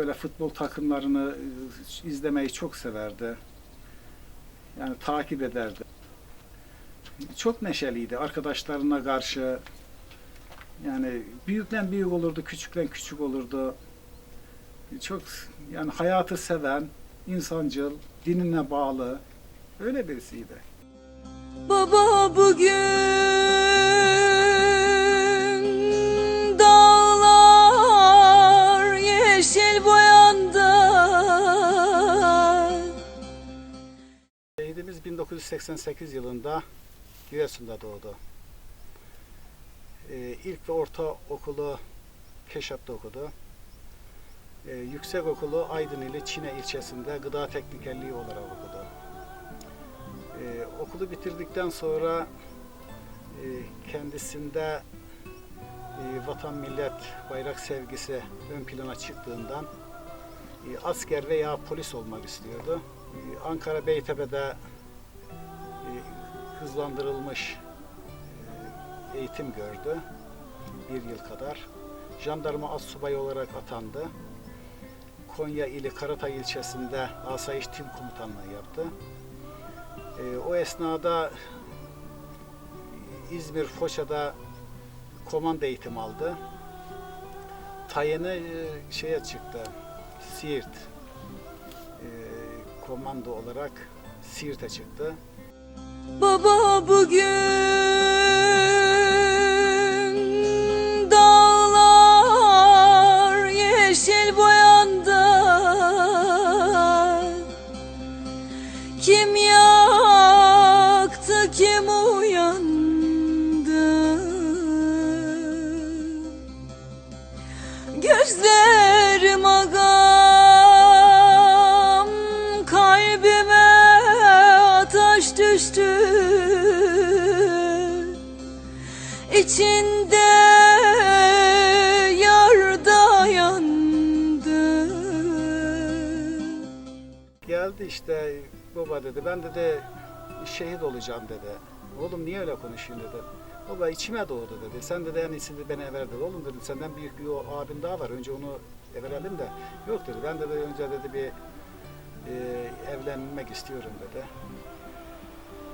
böyle futbol takımlarını e, izlemeyi çok severdi. Yani takip ederdi. Çok neşeliydi arkadaşlarına karşı. Yani büyükten büyük olurdu, küçükten küçük olurdu. Çok yani hayatı seven, insancıl, dinine bağlı öyle birisiydi. Baba bugün 1988 yılında Giresun'da doğdu. Ee, ilk ve orta okulu Keşap'ta okudu. Ee, yüksek okulu Aydın ili Çine ilçesinde gıda teknikerliği olarak okudu. Ee, okulu bitirdikten sonra e, kendisinde e, vatan millet bayrak sevgisi ön plana çıktığından e, asker veya polis olmak istiyordu. E, Ankara Beytepe'de hızlandırılmış e, eğitim gördü. Bir yıl kadar. Jandarma az subayı olarak atandı. Konya ili Karatay ilçesinde Asayiş Tim Komutanlığı yaptı. E, o esnada İzmir Foça'da komando eğitim aldı. Tayini e, şeye çıktı. Siirt e, komando olarak Siirt'e çıktı. Baba bugün düştü İçinde yar da yandı Geldi işte baba dedi ben dedi şehit olacağım dedi. Oğlum niye öyle konuşuyorsun dedi. Baba içime doğdu dedi. Sen dedi en iyisi beni ever dedi. Oğlum dedim senden büyük bir o abin daha var. Önce onu everelim de. Yok dedi. Ben dedi önce dedi bir e, evlenmek istiyorum dedi.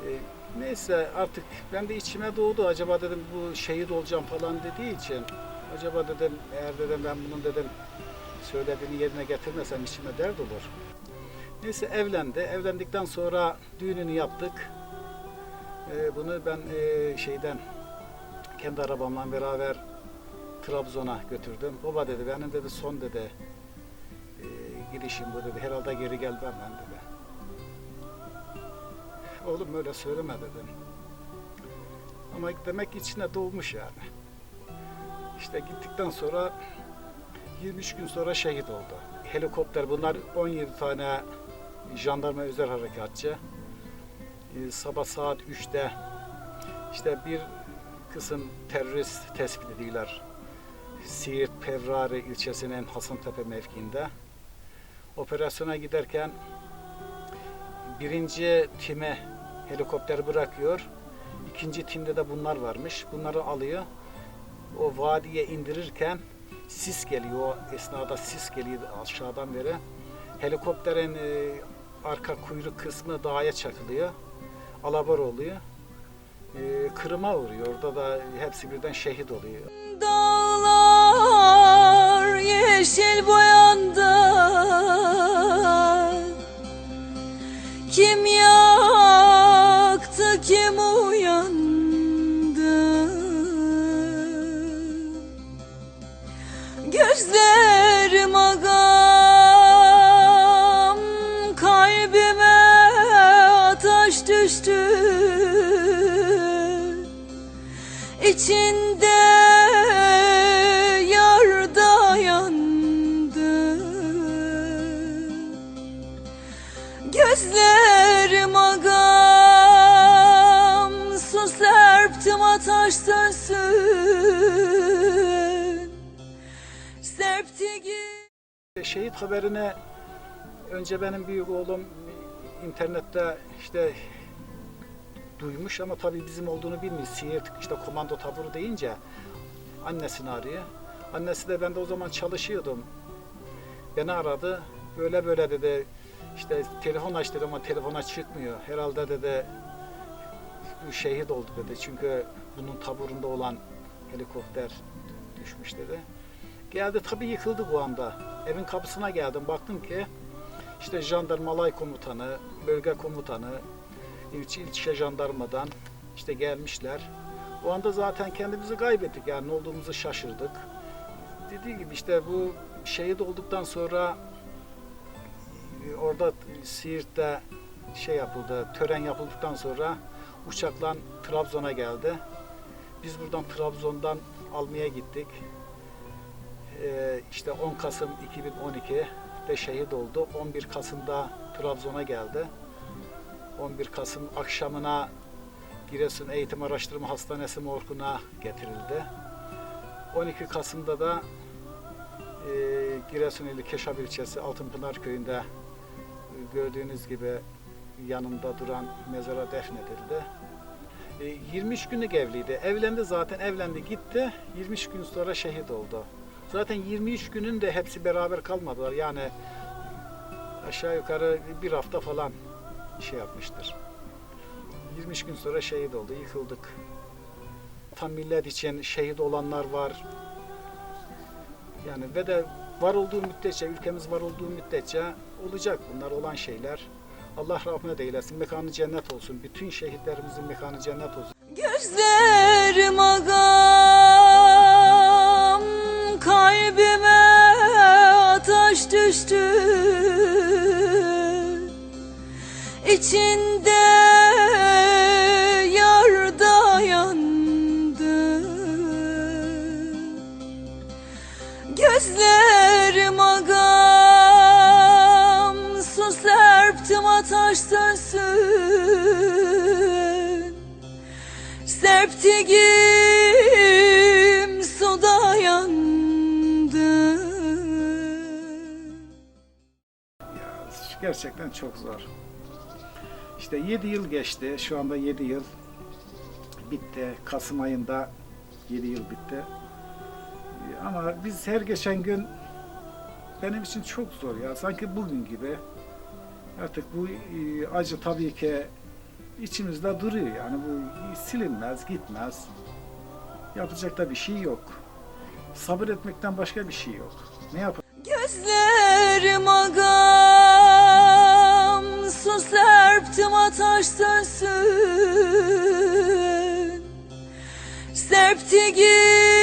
E, neyse artık ben de içime doğdu. Acaba dedim bu şehit olacağım falan dediği için acaba dedim eğer dedim ben bunun dedim söylediğini yerine getirmesem içime dert olur. Neyse evlendi. Evlendikten sonra düğününü yaptık. Ee, bunu ben e, şeyden kendi arabamla beraber Trabzon'a götürdüm. Baba dedi benim dedi son dedi e, gidişim bu dedi. Herhalde geri gelmem ben dedi. Oğlum öyle söyleme dedim. Ama demek içine doğmuş yani. İşte gittikten sonra 23 gün sonra şehit oldu. Helikopter bunlar 17 tane jandarma özel harekatçı. Ee, sabah saat 3'te işte bir kısım terörist tespit ediyorlar. Siirt Pevrari ilçesinin Hasantepe mevkiinde. Operasyona giderken birinci time helikopter bırakıyor. İkinci timde de bunlar varmış. Bunları alıyor. O vadiye indirirken sis geliyor. O esnada sis geliyor aşağıdan beri. Helikopterin e, arka kuyruk kısmı dağa çakılıyor. Alabor oluyor. E, kırıma uğruyor. Orada da hepsi birden şehit oluyor. Dağlar Gözlerim agam Su serptim ateş sönsün Serpti git Şehit haberini önce benim büyük oğlum internette işte duymuş ama tabii bizim olduğunu bilmiyor. Siirt işte komando taburu deyince annesini arıyor. Annesi de ben de o zaman çalışıyordum. Beni aradı. Böyle böyle dedi. İşte telefon aç dedi ama telefona çıkmıyor. Herhalde dedi bu şehit oldu dedi. Çünkü bunun taburunda olan helikopter düşmüş dedi. Geldi tabii yıkıldı bu anda. Evin kapısına geldim. Baktım ki işte jandarmalay komutanı, bölge komutanı, ilçe, ilçe jandarmadan işte gelmişler. O anda zaten kendimizi kaybettik yani ne olduğumuzu şaşırdık. Dediği gibi işte bu şehit olduktan sonra orada Siirt'te şey yapıldı, tören yapıldıktan sonra uçakla Trabzon'a geldi. Biz buradan Trabzon'dan almaya gittik. Ee, işte 10 Kasım 2012'de şehit oldu. 11 Kasım'da Trabzon'a geldi. 11 Kasım akşamına Giresun Eğitim Araştırma Hastanesi morguna getirildi. 12 Kasım'da da e, Giresun ili Keşap ilçesi Altınpınar köyünde gördüğünüz gibi yanında duran mezara defnedildi. E, 23 günlük evliydi. Evlendi zaten evlendi gitti. 23 gün sonra şehit oldu. Zaten 23 günün de hepsi beraber kalmadılar. Yani aşağı yukarı bir hafta falan şey yapmıştır. 23 gün sonra şehit oldu, yıkıldık. Tam millet için şehit olanlar var. Yani ve de var olduğu müddetçe, ülkemiz var olduğu müddetçe olacak bunlar olan şeyler. Allah rahmet eylesin, mekanı cennet olsun. Bütün şehitlerimizin mekanı cennet olsun. Gözlerim agam kalbime ateş düştü İçinde yarda yandı Gözlerim sönsün Serptiğim suda yandı Ya, gerçekten çok zor. İşte 7 yıl geçti. Şu anda 7 yıl bitti. Kasım ayında 7 yıl bitti. Ama biz her geçen gün benim için çok zor ya. Sanki bugün gibi. Artık bu e, acı tabii ki içimizde duruyor. Yani bu silinmez, gitmez. Yapacak da bir şey yok. Sabır etmekten başka bir şey yok. Ne yapalım? Gözlerim agam su serptim ateş sönsün Serptiğim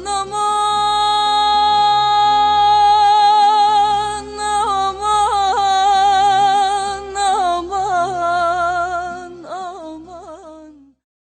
anama